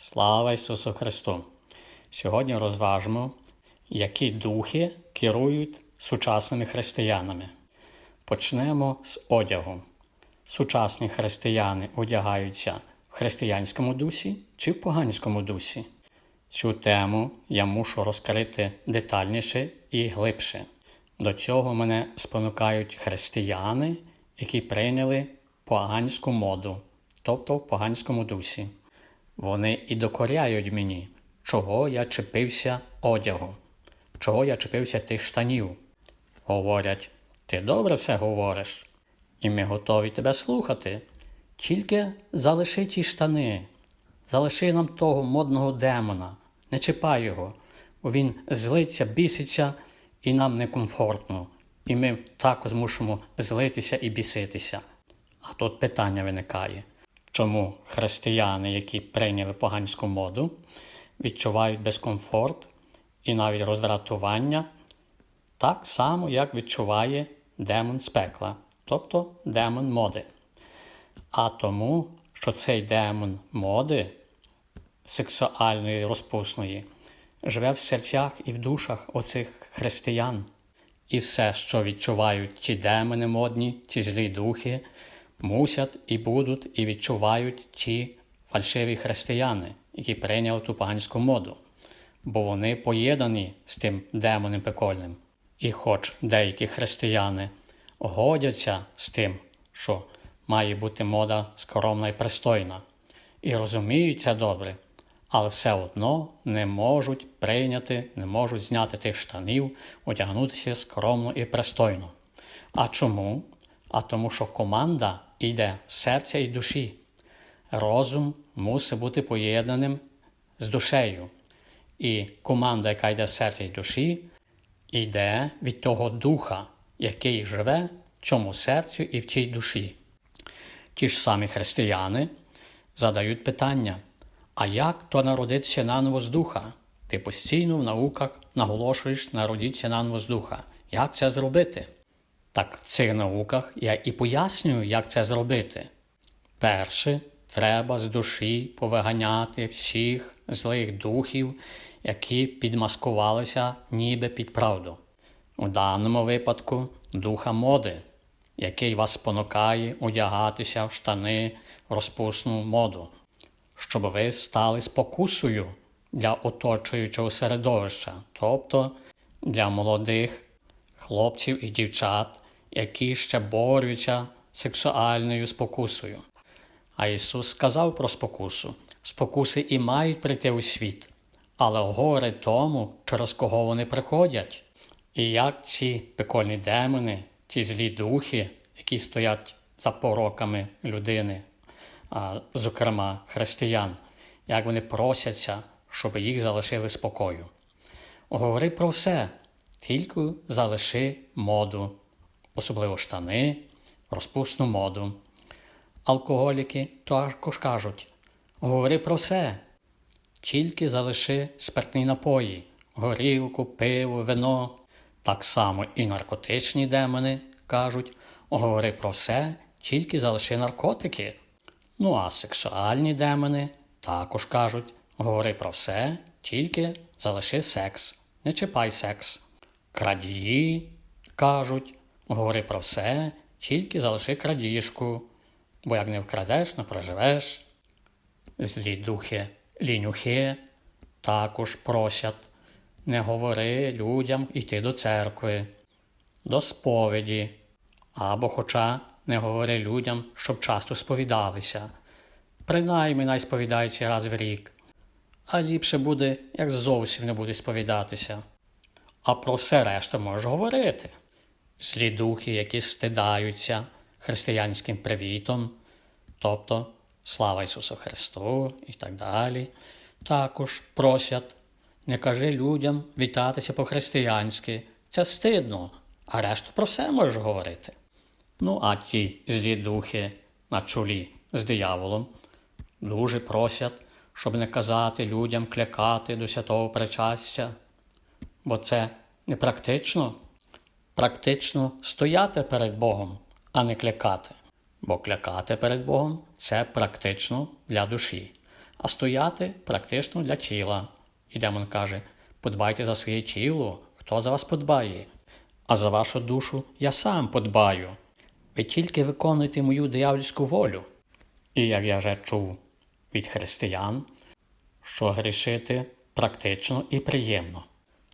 Слава Ісусу Христу! Сьогодні розважимо, які духи керують сучасними християнами. Почнемо з одягу. Сучасні християни одягаються в християнському дусі чи в поганському дусі. Цю тему я мушу розкрити детальніше і глибше. До цього мене спонукають християни, які прийняли поганську моду, тобто в поганському дусі. Вони і докоряють мені, чого я чепився одягу, чого я чепився тих штанів. Говорять, ти добре все говориш, і ми готові тебе слухати. Тільки залиши ті штани, залиши нам того модного демона, не чіпай його, бо він злиться, біситься, і нам некомфортно. І ми також мусимо злитися і біситися. А тут питання виникає. Чому християни, які прийняли поганську моду, відчувають дискомфорт і навіть роздратування, так само, як відчуває демон з пекла, тобто демон моди. А тому, що цей демон моди, сексуальної розпусної, живе в серцях і в душах оцих християн. І все, що відчувають ті демони модні, ті злі духи, мусять і будуть і відчувають ті фальшиві християни, які прийняли ту поганську моду, бо вони поєднані з тим демоном пекольним. І хоч деякі християни годяться з тим, що має бути мода скромна і пристойна, і розуміють це добре, але все одно не можуть прийняти, не можуть зняти тих штанів, одягнутися скромно і пристойно. А чому? А тому, що команда йде з серця і душі. Розум мусить бути поєднаним з душею. І команда, яка йде з серця і душі, йде від того духа, який живе в цьому серцю і в цій душі. Ті ж самі християни задають питання: а як то народитися наново з духа? Ти постійно в науках наголошуєш народитися наново з духа. Як це зробити? Так в цих науках я і пояснюю, як це зробити. Перше, треба з душі повиганяти всіх злих духів, які підмаскувалися ніби під правду. У даному випадку духа моди, який вас спонукає одягатися в штани розпусну моду, щоб ви стали спокусою для оточуючого середовища, тобто для молодих хлопців і дівчат, які ще борються сексуальною спокусою. А Ісус сказав про спокусу: спокуси і мають прийти у світ, але горе тому, через кого вони приходять. І як ці пекольні демони, ці злі духи, які стоять за пороками людини, а, зокрема християн, як вони просяться, щоб їх залишили спокою. Говори про все, тільки залиши моду, особливо штани, розпусну моду. Алкоголіки також кажуть: говори про все, тільки залиши спиртні напої, горілку, пиво, вино. Так само і наркотичні демони кажуть: говори про все, тільки залиши наркотики. Ну а сексуальні демони також кажуть: говори про все, тільки залиши секс, не чіпай секс. Крадії кажуть, говори про все, тільки залиши крадіжку, бо як не вкрадеш, не проживеш. Злі духи, лінюхи також просять, не говори людям йти до церкви, до сповіді, або хоча не говори людям, щоб часто сповідалися. Принаймні най раз в рік, а ліпше буде, як зовсім не буде сповідатися. А про все решту можеш говорити. Злі духи, які стидаються християнським привітом, тобто слава Ісусу Христу і так далі, також просять, не кажи людям вітатися по-християнськи. Це стидно, а решту про все можеш говорити. Ну, а ті злі духи на чолі з дияволом дуже просять, щоб не казати людям клякати до святого причастя бо це не практично. Стояти перед Богом, а не клякати. Бо клякати перед Богом це практично для душі. а стояти практично для тіла. І демон каже: подбайте за своє тіло, хто за вас подбає, а за вашу душу я сам подбаю. Ви тільки виконуєте мою диявольську волю. І як я вже чув від християн, що грішити практично і приємно.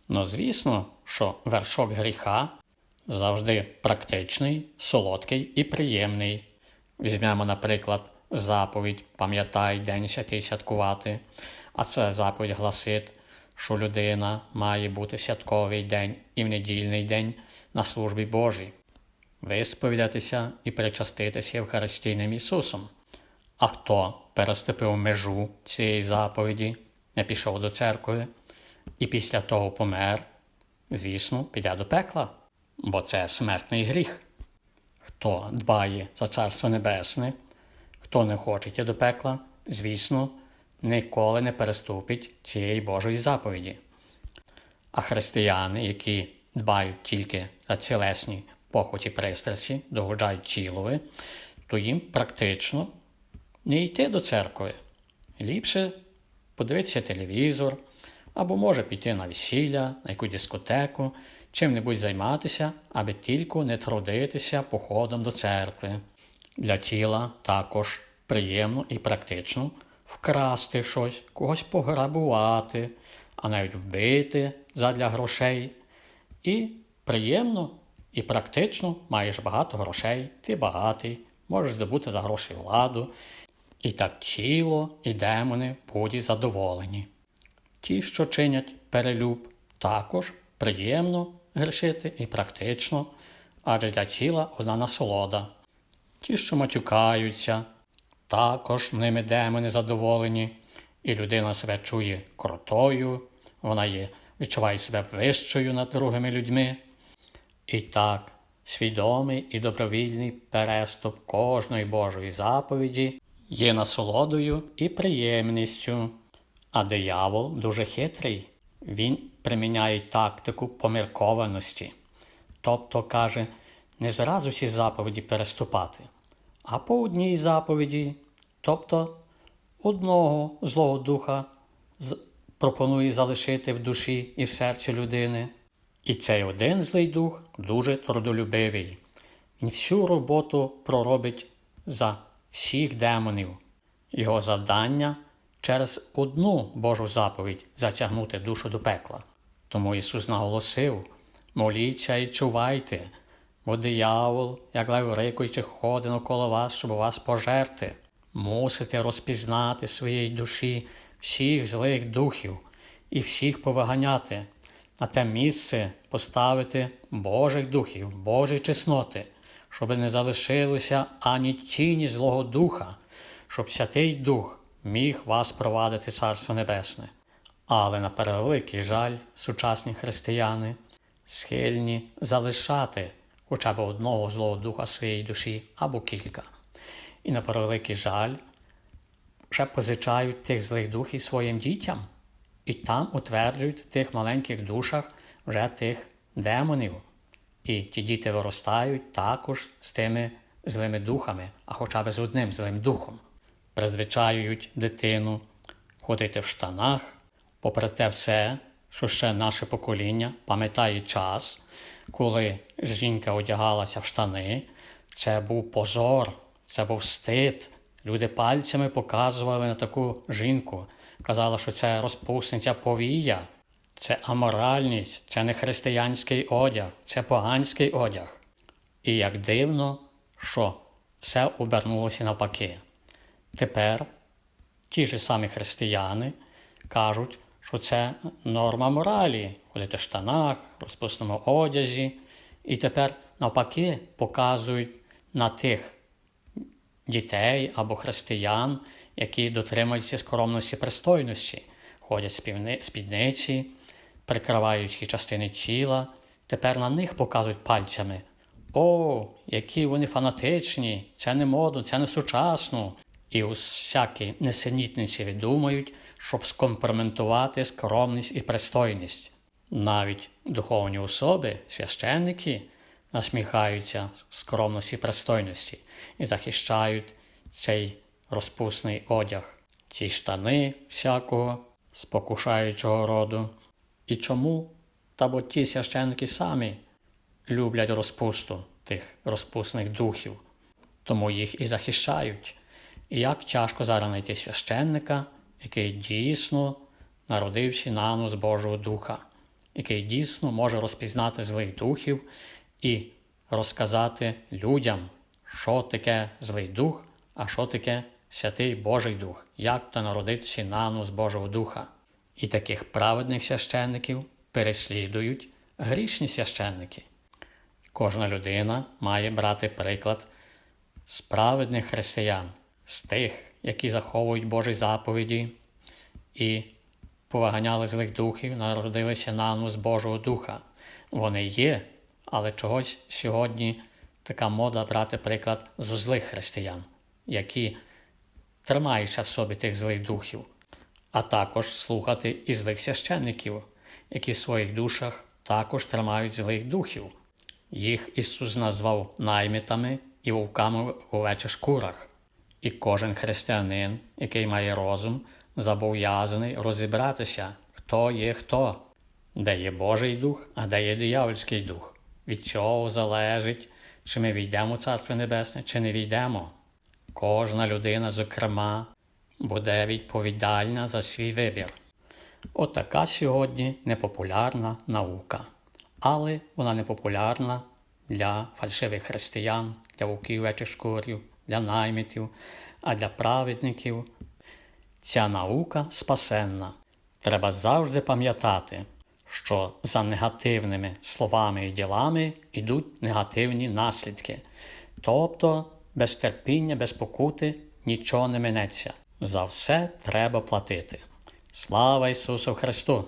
Ну, звісно, що вершок гріха завжди практичний, солодкий і приємний. Візьмемо, наприклад, заповідь Пам'ятай День святий святкувати, а це заповідь гласить, що людина має бути святковий день і в недільний день на службі Божій, висповідатися і причаститися Євхаристійним Ісусом. А хто переступив межу цієї заповіді, не пішов до церкви і після того помер, звісно, піде до пекла, бо це смертний гріх. Хто дбає за Царство Небесне, хто не хоче йти до пекла, звісно, ніколи не переступить цієї Божої заповіді. А християни, які дбають тільки за цілесні похоті пристрасті, догоджають тілові, то їм практично не йти до церкви. Ліпше подивитися телевізор, або може піти на весілля, на яку дискотеку, чим-небудь займатися, аби тільки не трудитися походом до церкви. Для тіла також приємно і практично вкрасти щось, когось пограбувати, а навіть вбити задля грошей. І приємно і практично маєш багато грошей, ти багатий, можеш здобути за гроші владу. І так тіло і демони будуть задоволені. Ті, що чинять перелюб, також приємно грішити і практично, адже для тіла одна насолода. Ті, що матюкаються, також ними демони задоволені, і людина себе чує крутою, вона є, відчуває себе вищою над другими людьми. І так, свідомий і добровільний переступ кожної Божої заповіді є насолодою і приємністю. А диявол дуже хитрий. Він приміняє тактику поміркованості. Тобто каже, не зразу всі заповіді переступати, а по одній заповіді, тобто одного злого духа пропонує залишити в душі і в серці людини. І цей один злий дух дуже трудолюбивий. Він всю роботу проробить за всіх демонів. Його завдання через одну Божу заповідь затягнути душу до пекла. Тому Ісус наголосив: моліться і чувайте, бо диявол, як лев рикуючи, ходить навколо вас, щоб вас пожерти. Мусите розпізнати своїй душі всіх злих духів і всіх повиганяти, на те місце поставити Божих духів, Божі чесноти, щоб не залишилося ані тіні Злого Духа, щоб Святий Дух міг вас провадити Царство Небесне. Але на превеликий жаль, сучасні християни схильні залишати хоча б одного Злого Духа своєї душі або кілька. І на превеликий жаль, ще позичають тих злих духів своїм дітям, і там утверджують в тих маленьких душах вже тих демонів. І ті діти виростають також з тими злими духами, а хоча б з одним злим духом. Призвичаюють дитину ходити в штанах, попри те все, що ще наше покоління пам'ятає час, коли жінка одягалася в штани, це був позор, це був стид. Люди пальцями показували на таку жінку, казали, що це розпусниця повія. Це аморальність, це не християнський одяг, це поганський одяг. І як дивно, що все обернулося навпаки. Тепер ті ж самі християни кажуть, що це норма моралі, ходити в штанах, розпусному одязі, і тепер навпаки показують на тих дітей або християн, які дотримуються скромності пристойності, ходять спідниці прикриваючи частини тіла, тепер на них показують пальцями. О, які вони фанатичні, це не модно, це не сучасно. І усякі несенітниці видумають, щоб скомпроментувати скромність і пристойність. Навіть духовні особи, священники, насміхаються скромності і пристойності і захищають цей розпусний одяг. ці штани всякого спокушаючого роду. І чому? Та бо ті священники самі люблять розпусту тих розпусних духів, тому їх і захищають. І як тяжко зараз знайти священника, який дійсно народився нану з Божого Духа, який дійсно може розпізнати злих духів і розказати людям, що таке злий дух, а що таке святий Божий Дух, як то народитися нану з Божого Духа. І таких праведних священників переслідують грішні священники. Кожна людина має брати приклад з праведних християн, з тих, які заховують Божі заповіді і поваганяли злих духів, народилися нану з Божого Духа. Вони є, але чогось сьогодні така мода брати приклад з злих християн, які тримаються в собі тих злих духів, а також слухати і злих священників, які в своїх душах також тримають злих духів. Їх Ісус назвав наймитами і вовками в овечих шкурах. І кожен християнин, який має розум, зобов'язаний розібратися, хто є хто, де є Божий дух, а де є диявольський дух. Від цього залежить, чи ми війдемо в Царство Небесне, чи не війдемо. Кожна людина, зокрема, буде відповідальна за свій вибір. Отака сьогодні непопулярна наука. Але вона не популярна для фальшивих християн, для вовків вечих шкурів, для наймитів, а для праведників. Ця наука спасенна. Треба завжди пам'ятати, що за негативними словами і ділами йдуть негативні наслідки. Тобто, без терпіння, без покути нічого не минеться. За все треба платити. Слава Ісусу Христу!